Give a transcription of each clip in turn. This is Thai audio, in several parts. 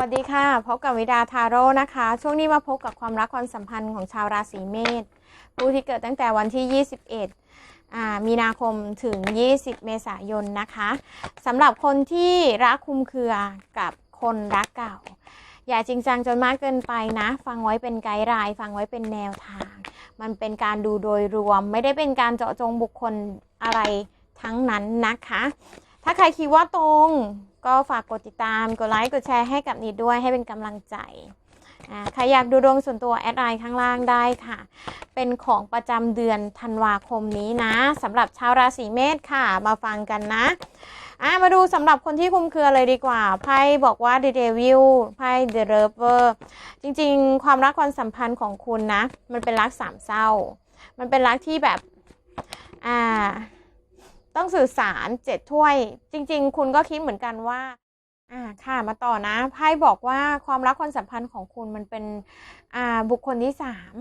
สวัสดีค่ะ พบกับวิดาทาโร่นะคะ ช่วงนี้มาพบกับความรักความสัมพันธ์ของชาวราศีเมษผู้ที่เกิดตั้งแต่วันที่ 21 มีนาคมถึง 20 เมษายนนะคะสำหรับคนที่รักคุมเครือกับคนรักเก่า อย่าจริงจังจนมากเกินไปนะ ฟังไว้เป็นไกด์ไลน์ฟังไว้เป็นแนวทาง มันเป็นการดูโดยรวม ไม่ได้เป็นการเจาะจงบุคคลอะไรทั้งนั้นนะคะ ถ้าใครคิดว่าตรง ก็ฝากกดติดตาม กดไลค์ กดแชร์ให้กับนิดด้วยให้เป็นกำลังใจใครอยากดูดวงส่วนตัวแอดไลน์ข้างล่างได้ค่ะ เป็นของประจำเดือนธันวาคมนี้นะสำหรับชาวราศีเมษค่ะ มาฟังกันนะอะมาดูสำหรับคนที่คุมเครือเลยดีกว่า ไพ่บอกว่า The Devil ไพ่ The Lover จริงๆ ความรักความสัมพันธ์ของคุณนะ มันเป็นรักสามเศร้า มันเป็นรักที่แบบ อ่า ต้องสื่อสารเจ็ดถ้วย จริง ๆ คุณก็คิดเหมือนกันว่าอ่าค่ะมาต่อนะไพ่บอกว่าความรักความสัมพันธ์ของคุณมันเป็นอ่าบุคคลที่สาม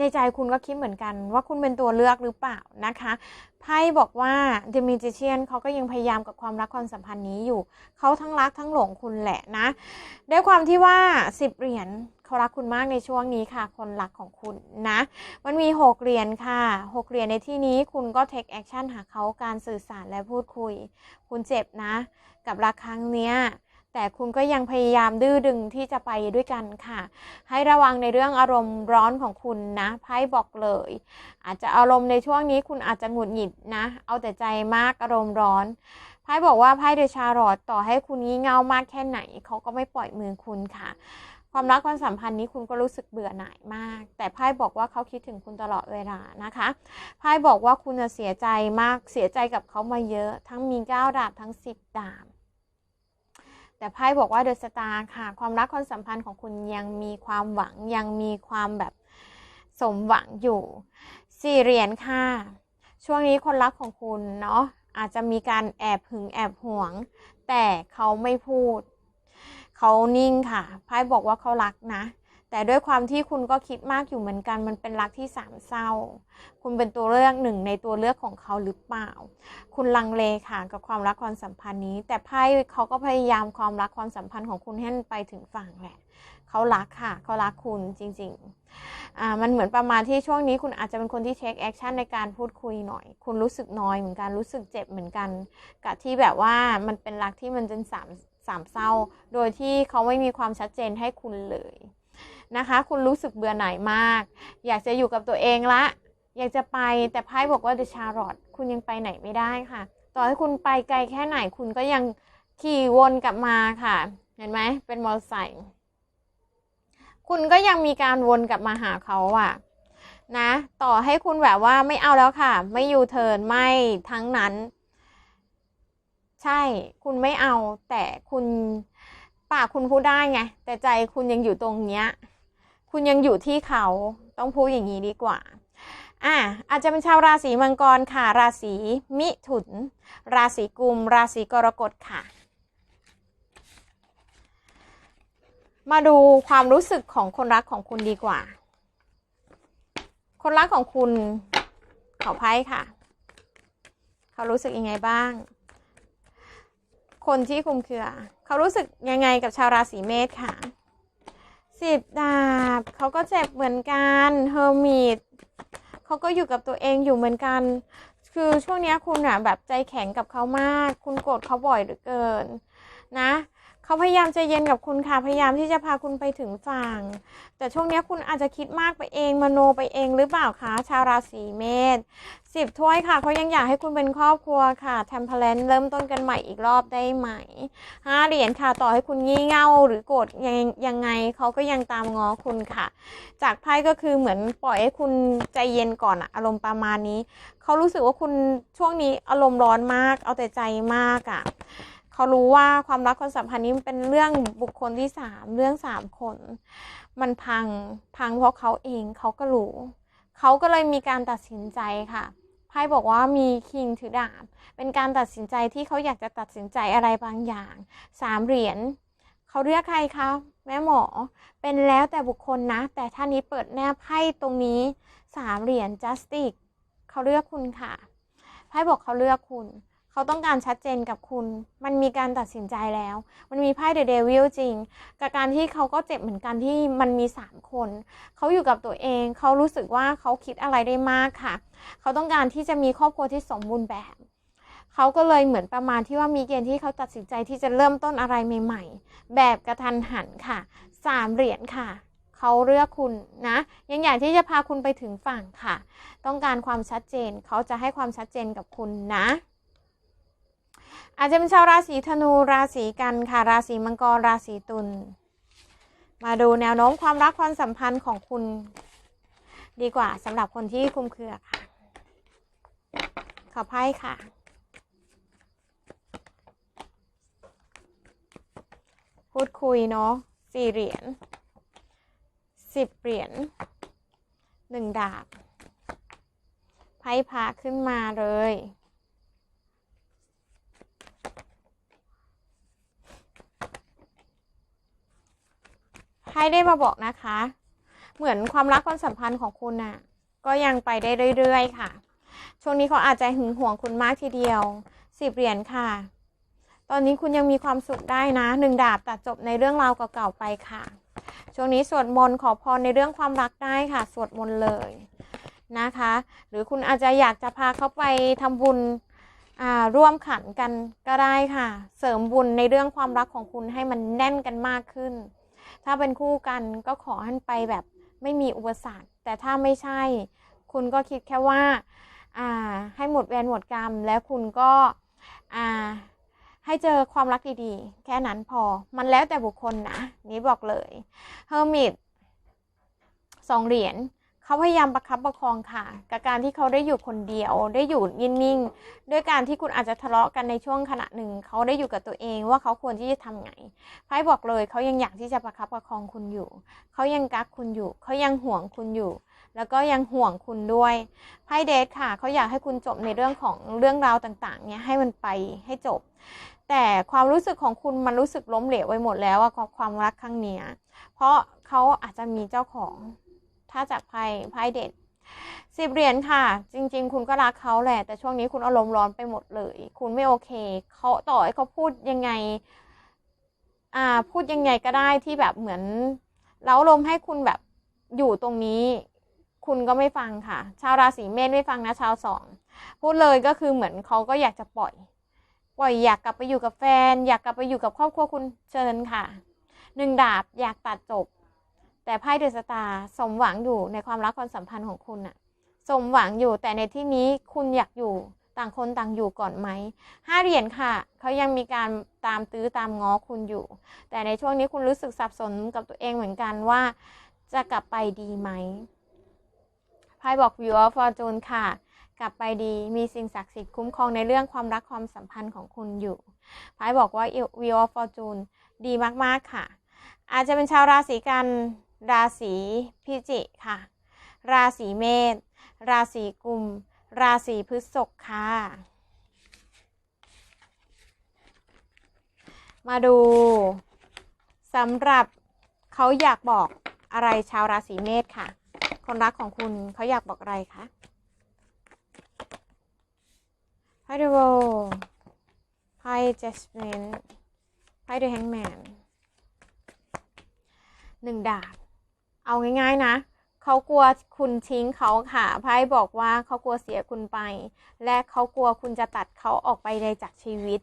ในใจคุณก็คิดเหมือนกันว่าคุณเป็นตัวเลือกหรือเปล่านะคะไพ่บอกว่า The Magician เขาก็ยังพยายามกับความรักความสัมพันธ์นี้อยู่เขาทั้งรักทั้งหลงคุณแหละนะด้วยความที่ว่า10เหรียญเขารักคุณมากในช่วงนี้ค่ะ คนรักของคุณนะ มันมี6เหรียญค่ะ6เหรียญในที่นี้คุณก็ take action หาเขาการสื่อสารและพูดคุย คุณเจ็บนะ กับรักครั้งเนี้ย แต่คุณก็ยังพยายามดื้อดึงที่จะไปด้วยกันค่ะ ให้ระวังในเรื่องอารมณ์ร้อนของคุณนะไพ่บอกเลย อาจจะอารมณ์ในช่วงนี้คุณอาจจะหงุดหงิดนะ เอาแต่ใจมากอารมณ์ร้อนไพ่บอกว่าไพ่เดชารอดต่อให้คุณงี่เง่ามากแค่ไหนเขาก็ไม่ปล่อยมือคุณค่ะ ความรักความสัมพันธ์นี้คุณก็รู้สึกเบื่อหน่ายมาก แต่ไพ่บอกว่าเขาคิดถึงคุณตลอดเวลานะคะไพ่บอกว่าคุณเสียใจมากเสียใจกับเขามาเยอะ ทั้งมีเก้าดาบทั้งสิบดาบ แต่ไพ่บอกว่าเดอะสตาร์ค่ะ ความรักความสัมพันธ์ของคุณยังมีความหวังยังมีความแบบสมหวังอยู่สี่เหรียญค่ะ ช่วงนี้คนรักของคุณเนาะอาจจะมีการแอบหึงแอบหวง แต่เขาไม่พูด เขานิ่งค่ะไพ่บอกว่าเขารักนะ แต่ด้วยความที่คุณก็คิดมากอยู่เหมือนกัน มันเป็นรักที่สามเศร้า คุณเป็นตัวเลือกหนึ่งในตัวเลือกของเขาหรือเปล่า คุณลังเลค่ะกับความรักความสัมพันธ์นี้ แต่ไพ่เขาก็พยายามความรักความสัมพันธ์ของคุณให้ไปถึงฝั่งแหละ เขารักค่ะ เขารักคุณจริงๆอ่ามันเหมือนประมาณที่ช่วงนี้คุณอาจจะเป็นคนที่เช็คแอคชั่นในการพูดคุยหน่อย คุณรู้สึกน้อยเหมือนกัน รู้สึกเจ็บเหมือนกัน กับที่แบบว่ามันเป็นรักที่มันเป็นสามสามเศร้า โดยที่เขาไม่มีความชัดเจนให้คุณเลย นะคะ คุณรู้สึกเบื่อหน่ายมาก อยากจะอยู่กับตัวเองละ อยากจะไปแต่ไพ่บอกว่าเดชารอดคุณยังไปไหนไม่ได้ค่ะ ต่อให้คุณไปไกลแค่ไหนคุณก็ยังขี่วนกลับมาค่ะ เห็นไหมเป็นมอเตอร์ไซค์คุณก็ยังมีการวนกลับมาหาเขาอะนะ ต่อให้คุณแบบว่าไม่เอาแล้วค่ะ ไม่ยูเทิร์นไม่ทั้งนั้น ใช่คุณไม่เอาแต่คุณ ปากคุณพูดได้ไง แต่ใจคุณยังอยู่ตรงเนี้ย คุณยังอยู่ที่เขาต้องพูดอย่างนี้ดีกว่าอะอาจจะเป็นชาวราศีมังกรค่ะ ราศีมิถุน ราศีกุม ราศีกรกฎค่ะ มาดูความรู้สึกของคนรักของคุณดีกว่า คนรักของคุณขอไพ่ค่ะ เขารู้สึกยังไงบ้าง คนที่คุมเครือ เขารู้สึกยังไงกับชาวราศีเมษค่ะสิบดาบเขาก็เจ็บเหมือนกันเฮอร์มิตเขาก็อยู่กับตัวเองอยู่เหมือนกัน คือช่วงนี้คุณอะแบบใจแข็งกับเขามาก คุณโกรธเขาบ่อยเหลือเกิน นะ เขาพยายามใจเย็นกับคุณค่ะ พยายามที่จะพาคุณไปถึงฝั่ง แต่ช่วงนี้คุณอาจจะคิดมากไปเองมโนไปเองหรือเปล่าคะชาวราศีเมษสิบถ้วยค่ะเขายังอยากให้คุณเป็นครอบครัวค่ะแทมเพลนเริ่มต้นกันใหม่อีกรอบได้ไหมห้าเหรียญค่ะต่อให้คุณงี่เง่าหรือโกรธยังยังไงเขาก็ยังตามง้อคุณค่ะ จากไพ่ก็คือเหมือนปล่อยให้คุณใจเย็นก่อนอะอารมณ์ประมาณนี้เขารู้สึกว่าคุณช่วงนี้อารมณ์ร้อนมาก เอาแต่ใจมากอะ เขารู้ว่าความรักความสัมพันธ์นี้มันเป็นเรื่องบุคคลที่สามเรื่องสามคน มันพังพังเพราะเขาเองเขาก็รู้เขาก็เลยมีการตัดสินใจค่ะไพ่บอกว่ามีคิงถือดาบ เป็นการตัดสินใจที่เขาอยากจะตัดสินใจอะไรบางอย่างสามเหรียญเขาเรียกใครคะแม่หมอ เป็นแล้วแต่บุคคลนะ แต่ท่านนี้เปิดแนบไพ่ตรงนี้สามเหรียญจัสติกเขาเลือกคุณค่ะไพ่บอกเขาเลือกคุณ เขาต้องการชัดเจนกับคุณ มันมีการตัดสินใจแล้ว มันมีไพ่เดอะเดวิลจริงกับการที่เขาก็เจ็บเหมือนกันที่มันมีสามคน เขาอยู่กับตัวเอง เขารู้สึกว่าเขาคิดอะไรได้มากค่ะ เขาต้องการที่จะมีครอบครัวที่สมบูรณ์แบบ เขาก็เลยเหมือนประมาณที่ว่ามีเกณฑ์ที่เขาตัดสินใจที่จะเริ่มต้นอะไรใหม่ ๆ แบบกระทันหันค่ะสามเหรียญค่ะเขาเลือกคุณนะ ยังอยากที่จะพาคุณไปถึงฝั่งค่ะ ต้องการความชัดเจน เขาจะให้ความชัดเจนกับคุณนะ อาจจะเป็นชาวราศีธนูราศีกันค่ะราศีมังกรราศีตุลมาดูแนวโน้มความรักความสัมพันธ์ของคุณดีกว่าสำหรับคนที่คุมเครือค่ะ ขอไพ่ค่ะ พูดคุยเนาะสี่เหรียญสิบเหรียญหนึ่งดาบไพ่พาขึ้นมาเลย ให้ได้มาบอกนะคะ เหมือนความรักความสัมพันธ์ของคุณน่ะ ก็ยังไปได้เรื่อยๆ ค่ะ ช่วงนี้เขาอาจจะหึงหวงคุณมากทีเดียวสิบเหรียญค่ะ ตอนนี้คุณยังมีความสุขได้นะหนึ่งดาบตัดจบในเรื่องราวเก่าๆไปค่ะ ช่วงนี้สวดมนต์ขอพรในเรื่องความรักได้ค่ะ สวดมนต์เลยนะคะ หรือคุณอาจจะอยากจะพาเขาไปทำบุญอ่าร่วมขันกันก็ได้ค่ะ เสริมบุญในเรื่องความรักของคุณให้มันแน่นกันมากขึ้น ถ้าเป็นคู่กันก็ขอให้ไปแบบไม่มีอุปสรรค แต่ถ้าไม่ใช่ คุณก็คิดแค่ว่าอ่าให้หมดเวรหมดกรรม แล้วคุณก็อ่าให้เจอความรักดีๆ แค่นั้นพอ มันแล้วแต่บุคคลนะ นี้บอกเลยเฮอร์มิตสองเหรียญ เขาพยายามประคับประคองค่ะ กับการที่เขาได้อยู่คนเดียว ได้อยู่นิ่งๆด้วยการที่คุณอาจจะทะเลาะกันในช่วงขณะหนึ่ง เขาได้อยู่กับตัวเองว่าเขาควรที่จะทำไงไพ่บอกเลยเขายังอยากที่จะประคับประคองคุณอยู่ เขายังกักคุณอยู่ เขายังห่วงคุณอยู่ แล้วก็ยังห่วงคุณด้วยไพ่เดทค่ะ เขาอยากให้คุณจบในเรื่องของเรื่องราวต่างๆ เนี่ยให้มันไปให้จบแต่ความรู้สึกของคุณมันรู้สึกล้มเหลวไปหมดแล้วอะกับความรักครั้งเนี้ยเพราะเขาอาจจะมีเจ้าของ ถ้าจากไพ่ไพ่เด็ดสิบเหรียญค่ะ จริง ๆ คุณก็รักเขาแหละ แต่ช่วงนี้คุณอารมณ์ร้อนไปหมดเลย คุณไม่โอเคเขาต่อให้เขาพูดยังไง อ่า พูดยังไงก็ได้ที่แบบเหมือนเล้าลมให้คุณแบบอยู่ตรงนี้คุณก็ไม่ฟังค่ะ ชาวราศีเมษไม่ฟังนะชาวสองพูดเลยก็คือเหมือนเขาก็อยากจะปล่อย ปล่อยอยากกลับไปอยู่กับแฟน อยากกลับไปอยู่กับครอบครัวคุณเชิญค่ะหนึ่งดาบอยากตัดจบ แต่ไพ่เดอะสตาร์สมหวังอยู่ในความรักความสัมพันธ์ของคุณน่ะ สมหวังอยู่แต่ในที่นี้คุณอยากอยู่ต่างคนต่างอยู่ก่อนไหมห้าเหรียญค่ะ เขายังมีการตามตื้อตามง้อคุณอยู่ แต่ในช่วงนี้คุณรู้สึกสับสนกับตัวเองเหมือนกันว่า จะกลับไปดีไหมไพ่บอก View of Fortune ค่ะ กลับไปดีมีสิ่งศักดิ์สิทธิ์คุ้มครองในเรื่องความรักความสัมพันธ์ของคุณอยู่ไพ่บอกว่า View of Fortune ดีมากๆค่ะ อาจจะเป็นชาวราศีกัน ราศีพิจิกค่ะ ราศีเมษ ราศีกุม ราศีพฤษภค่ะ มาดูสำหรับเขาอยากบอกอะไรชาวราศีเมษค่ะ คนรักของคุณเขาอยากบอกอะไรคะไพ่เดอะโวไพ่เจสเมนไพ่เดอะแฮงแมนหนึ่งดาบ เอาง่าย ๆ นะเขากลัวคุณทิ้งเขาค่ะไพ่บอกว่าเขากลัวเสียคุณไป และเขากลัวคุณจะตัดเขาออกไปเลยจากชีวิต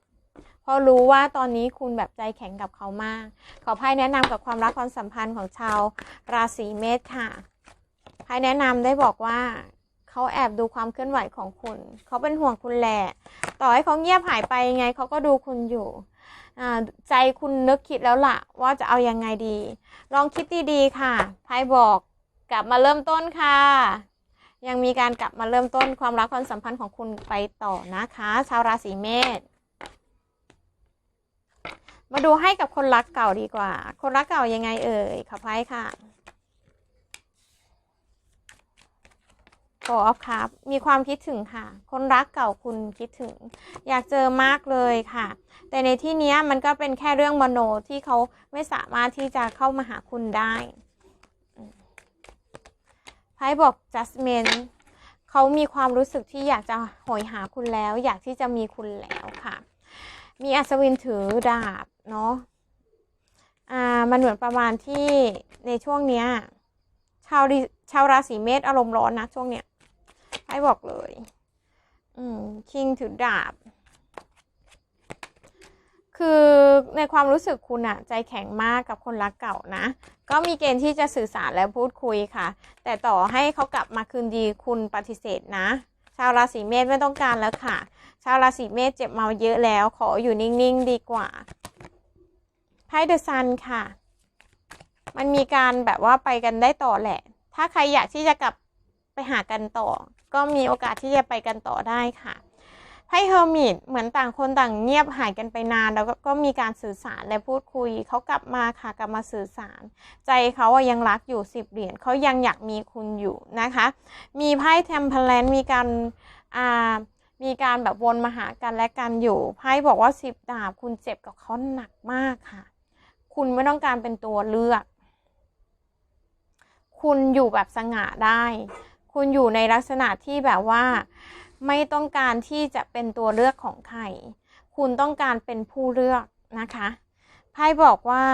เพราะรู้ว่าตอนนี้คุณแบบใจแข็งกับเขามาก ขอไพ่แนะนำกับความรักความสัมพันธ์ของชาวราศีเมษค่ะไพ่แนะนำได้บอกว่า เขาแอบดูความเคลื่อนไหวของคุณ เขาเป็นห่วงคุณแหละ ต่อให้เขาเงียบหายไปยังไงเขาก็ดูคุณอยู่ใจคุณนึกคิดแล้วล่ะ ว่าจะเอายังไงดี ลองคิดดีๆค่ะไพ่บอกกลับมาเริ่มต้นค่ะ ยังมีการกลับมาเริ่มต้นความรักความสัมพันธ์ของคุณไปต่อนะคะ ชาวราศีเมษมาดูให้กับคนรักเก่าดีกว่า คนรักเก่ายังไงเอ่ยขอไพ่ค่ะ โ o ออฟครับมีความคิดถึงค่ะ คนรักเก่าคุณคิดถึง อยากเจอมากเลยค่ะ แต่ในที่นี้มันก็เป็นแค่เรื่องมโนที่เขาไม่สามารถที่จะเข้ามาหาคุณได้ไพ่บอก judgment เขาเขามีความรู้สึกที่อยากจะโหยหาคุณแล้ว อยากที่จะมีคุณแล้วค่ะ มีอัศวินถือดาบเนาะอ่ามันเหมือนประมาณที่ในช่วงเนี้ยชาวชาวราศีเมษอารมณ์ร้อนนะช่วงเนี้ย ให้บอกเลย อืมคิงถือดาบ คือในความรู้สึกคุณอะใจแข็งมากกับคนรักเก่านะ ก็มีเกณฑ์ที่จะสื่อสารและพูดคุยค่ะ แต่ต่อให้เขากลับมาคืนดีคุณปฏิเสธนะ ชาวราศีเมษไม่ต้องการแล้วค่ะ ชาวราศีเมษเจ็บมาเยอะแล้ว ขออยู่นิ่งๆดีกว่าไพ่เดอะซันค่ะ มันมีการแบบว่าไปกันได้ต่อแหละ ถ้าใครอยากที่จะกลับไปหากันต่อ ก็มีโอกาสที่จะไปกันต่อได้ค่ะไพ่เฮอร์มิตเหมือนต่างคนต่างเงียบหายกันไปนาน แล้วก็มีการสื่อสารและพูดคุยเขากลับมาค่ะกลับมาสื่อสาร ใจเขาอะยังรักอยู่สิบเหรียญเขายังอยากมีคุณอยู่นะคะ มีไพ่เทมเพลนมีการอ่ามีการแบบวนมาหากันและกันอยู่ไพ่บอกว่าสิบดาบคุณเจ็บกับเขาหนักมากค่ะ คุณไม่ต้องการเป็นตัวเลือก คุณอยู่แบบสง่าได้ คุณอยู่ในลักษณะที่แบบว่า ไม่ต้องการที่จะเป็นตัวเลือกของใคร คุณต้องการเป็นผู้เลือกนะคะ ไพ่บอกว่า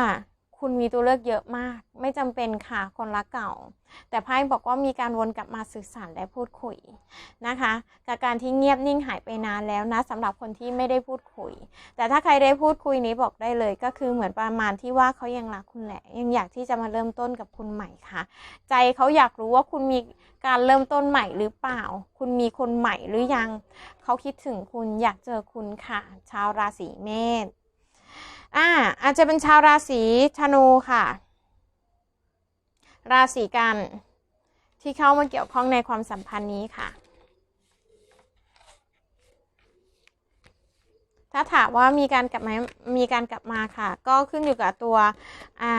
คุณมีตัวเลือกเยอะมาก ไม่จำเป็นค่ะคนรักเก่า แต่ไพ่บอกว่ามีการวนกลับมาสื่อสารและพูดคุยนะคะ กับการที่เงียบนิ่งหายไปนานแล้วนะสำหรับคนที่ไม่ได้พูดคุย แต่ถ้าใครได้พูดคุยนี้บอกได้เลยก็คือเหมือนประมาณที่ว่าเขายังรักคุณแหละ ยังอยากที่จะมาเริ่มต้นกับคุณใหม่ค่ะ ใจเขาอยากรู้ว่าคุณมีการเริ่มต้นใหม่หรือเปล่า คุณมีคนใหม่หรือยัง เขาคิดถึงคุณอยากเจอคุณค่ะ ชาวราศีเมษ อ่าอาจจะเป็นชาวราศีธนูค่ะ ราศีกันที่เข้ามาเกี่ยวข้องในความสัมพันธ์นี้ค่ะ ถ้าถามว่ามีการกลับมามีการกลับมาค่ะ ก็ขึ้นอยู่กับตัวา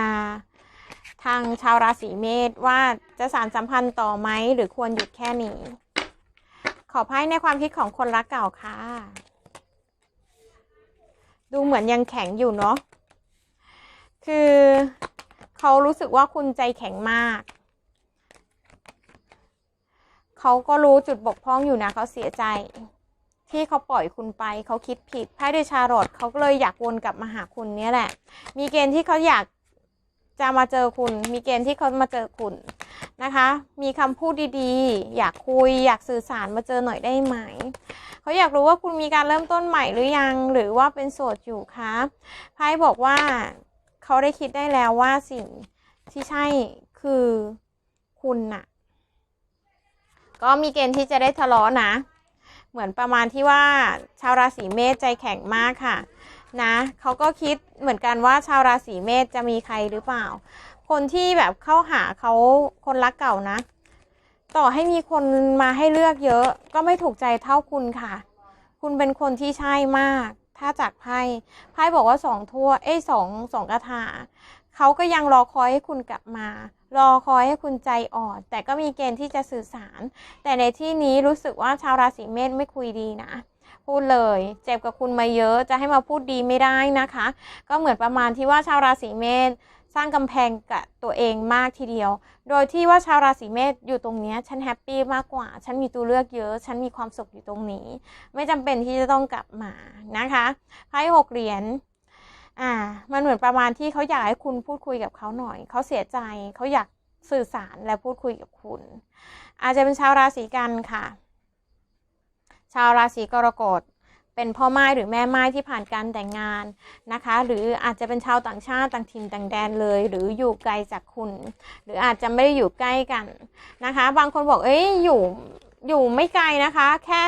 ทางชาวราศีเมษว่าจะสารสัมพันธ์ต่อไหมหรือควรหยุดแค่นี้ ขอไพ่ในความคิดของคนรักเก่าค่ะ ดูเหมือนยังแข็งอยู่เนาะ คือเขารู้สึกว่าคุณใจแข็งมาก เขาก็รู้จุดบกพร่องอยู่นะเขาเสียใจ ที่เขาปล่อยคุณไปเขาคิดผิดไพ่ดยชาร์ลอตเขาก็เลยอยากวนกลับมาหาคุณเนี่ยแหละ มีเกณฑ์ที่เขาอยาก จะมาเจอคุณ มีเกณฑ์ที่เขามาเจอคุณนะคะ มีคำพูดดีๆ อยากคุย อยากสื่อสารมาเจอหน่อยได้ไหม เขาอยากรู้ว่าคุณมีการเริ่มต้นใหม่หรือยัง หรือว่าเป็นโสดอยู่คะไพ่บอกว่าเขาได้คิดได้แล้วว่าสิ่งที่ใช่คือคุณน่ะ ก็มีเกณฑ์ที่จะได้ทะเลาะนะ เหมือนประมาณที่ว่าชาวราศีเมษใจแข็งมากค่ะ นะเขาก็คิดเหมือนกันว่าชาวราศีเมษจะมีใครหรือเปล่า คนที่แบบเข้าหาเขาคนรักเก่านะ ต่อให้มีคนมาให้เลือกเยอะ ก็ไม่ถูกใจเท่าคุณค่ะ คุณเป็นคนที่ใช่มาก ถ้าจากไพ่ไพ่บอกว่าสองทั่วเอ้ยสองสองกระถาเขาก็ยังรอคอยให้คุณกลับมา รอคอยให้คุณใจอ่อน แต่ก็มีเกณฑ์ที่จะสื่อสาร แต่ในที่นี้รู้สึกว่าชาวราศีเมษไม่คุยดีนะ พูดเลย เจ็บกับคุณมาเยอะจะให้มาพูดดีไม่ได้นะคะ ก็เหมือนประมาณที่ว่าชาวราศีเมษสร้างกำแพงกับตัวเองมากทีเดียว โดยที่ว่าชาวราศีเมษอยู่ตรงนี้ฉันแฮปปี้มากกว่า ฉันมีตัวเลือกเยอะ ฉันมีความสุขอยู่ตรงนี้ ไม่จำเป็นที่จะต้องกลับมานะคะไพ่หกเหรียญอ่า มันเหมือนประมาณที่เขาอยากให้คุณพูดคุยกับเขาหน่อย เขาเสียใจเขาอยากสื่อสารและพูดคุยกับคุณ อาจจะเป็นชาวราศีกันค่ะ ชาวราศีกรกฎเป็นพ่อไม้หรือแม่ไม้ที่ผ่านการแต่งงานนะคะ หรืออาจจะเป็นชาวต่างชาติต่างถิ่นต่างแดนเลย หรืออยู่ไกลจากคุณ หรืออาจจะไม่ได้อยู่ใกล้กันนะคะ บางคนบอกเอ้ยอยู่อยู่ไม่ไกลนะคะ แค่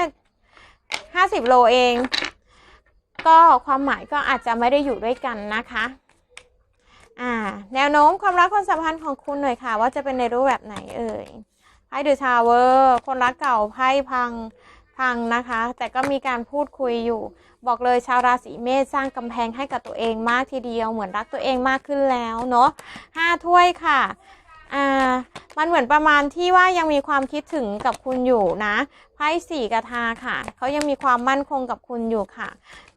50 โลเอง ก็ความหมายก็อาจจะไม่ได้อยู่ด้วยกันนะคะอ่าแนวโน้มความรักความสัมพันธ์ของคุณหน่อยค่ะ ว่าจะเป็นในรูปแบบไหนเอ่ยไพ่เดอะทาวเวอร์คนรักเก่าไพ่พัง พังนะคะ แต่ก็มีการพูดคุยอยู่ บอกเลยชาวราศีเมษสร้างกำแพงให้กับตัวเองมากทีเดียวเหมือนรักตัวเองมากขึ้นแล้วเนาะห้าถ้วยค่ะอ่ามันเหมือนประมาณที่ว่ายังมีความคิดถึงกับคุณอยู่นะไพ่สี่กระทาค่ะเขายังมีความมั่นคงกับคุณอยู่ค่ะ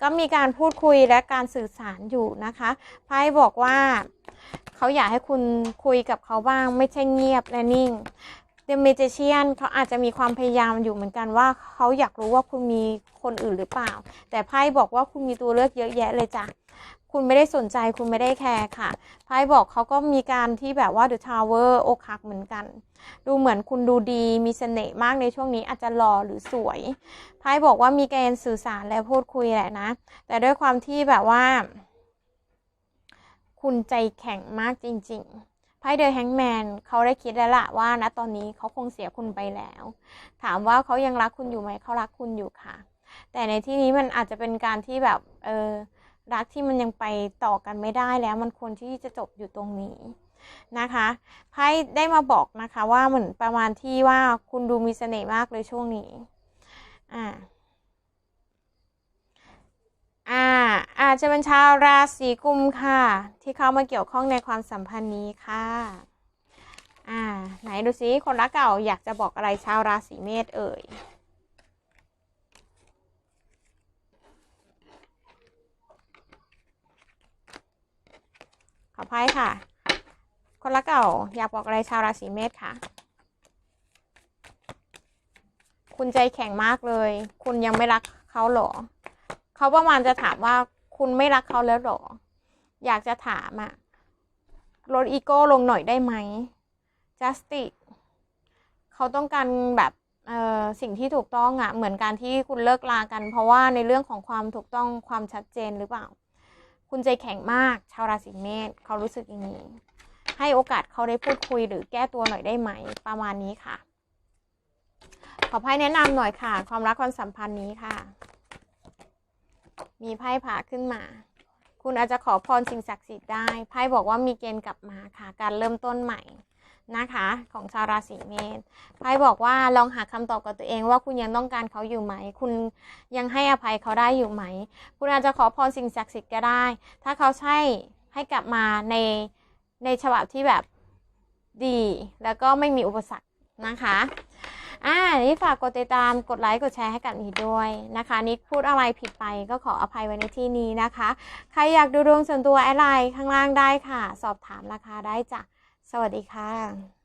ก็มีการพูดคุยและการสื่อสารอยู่นะคะไพ่บอกว่าเขาอยากให้คุณคุยกับเขาบ้าง ไม่ใช่เงียบและนิ่ง The Magician เขาอาจจะมีความพยายามอยู่เหมือนกันว่าเขาอยากรู้ว่าคุณมีคนอื่นหรือเปล่า แต่ไพ่บอกว่าคุณมีตัวเลือกเยอะแยะเลยจ้ะคุณไม่ได้สนใจคุณไม่ได้แคร์ค่ะไพ่บอกเขาก็มีการที่แบบว่า The Tower อกหักเหมือนกัน ดูเหมือนคุณดูดีมีเสน่ห์มากในช่วงนี้อาจจะหล่อหรือสวยไพ่บอกว่ามีกณฑ์สื่อสารและพูดคุยแหละนะ แต่ด้วยความที่แบบว่า คุณใจแข็งมากจริง ๆ ไพ่เดอะแฮงแมนเขาได้คิดแล้วล่ะว่าณตอนนี้เขาคงเสียคุณไปแล้ว ถามว่าเขายังรักคุณอยู่ไหมเขารักคุณอยู่ค่ะ แต่ในที่นี้มันอาจจะเป็นการที่แบบเออรักที่มันยังไปต่อกันไม่ได้แล้ว มันควรที่จะจบอยู่ตรงนี้นะคะไพ่ได้มาบอกนะคะว่าเหมือนประมาณที่ว่าคุณดูมีเสน่ห์มากเลยช่วงนี้อ่า อ่าอาจจะเป็นชาวราศีกุมค่ะ ที่เข้ามาเกี่ยวข้องในความสัมพันธ์นี้ค่ะ อ่า ไหนดูซิคนรักเก่าอยากจะบอกอะไรชาวราศีเมษเอ่ยขอไพ่ค่ะ คนรักเก่าอยากบอกอะไรชาวราศีเมษค่ะ คุณใจแข็งมากเลย คุณยังไม่รักเขาหรอ เขาประมาณจะถามว่าคุณไม่รักเขาแล้วหรอ อยากจะถามอะลดอีโก้ลงหน่อยได้ไหม justice เขาต้องการแบบเออสิ่งที่ถูกต้องอะเหมือนการที่คุณเลิกลากัน เพราะว่าในเรื่องของความถูกต้องความชัดเจนหรือเปล่า คุณใจแข็งมากชาวราศีเมษเขารู้สึกอย่างนี้ ให้โอกาสเขาได้พูดคุยหรือแก้ตัวหน่อยได้ไหม ประมาณนี้ค่ะ ขอไพ่แนะนำหน่อยค่ะ ความรักความสัมพันธ์นี้ค่ะ มีไพ่ผ่าขึ้นมา คุณอาจจะขอพรสิ่งศักดิ์สิทธิ์ได้ ไพ่บอกว่ามีเกณฑ์กลับมาค่ะ การเริ่มต้นใหม่นะคะ ของชาวราศีเมษไพ่บอกว่าลองหาคำตอบกับตัวเองว่าคุณยังต้องการเขาอยู่ไหม คุณยังให้อภัยเขาได้อยู่ไหม คุณอาจจะขอพรสิ่งศักดิ์สิทธิ์ก็ได้ ถ้าเขาใช่ให้กลับมาในในฉบับที่แบบดี แล้วก็ไม่มีอุปสรรคนะคะ อ่านี่ฝากกดติดตามกดไลค์กดแชร์ให้กับนีด้วยนะคะนิดพูดอะไรผิดไปก็ขออภัยไว้ในที่นี้นะคะ ใครอยากดูดวงส่วนตัวแอดไลน์ข้างล่างได้ค่ะ สอบถามราคาได้จ้ะสวัสดีค่ะ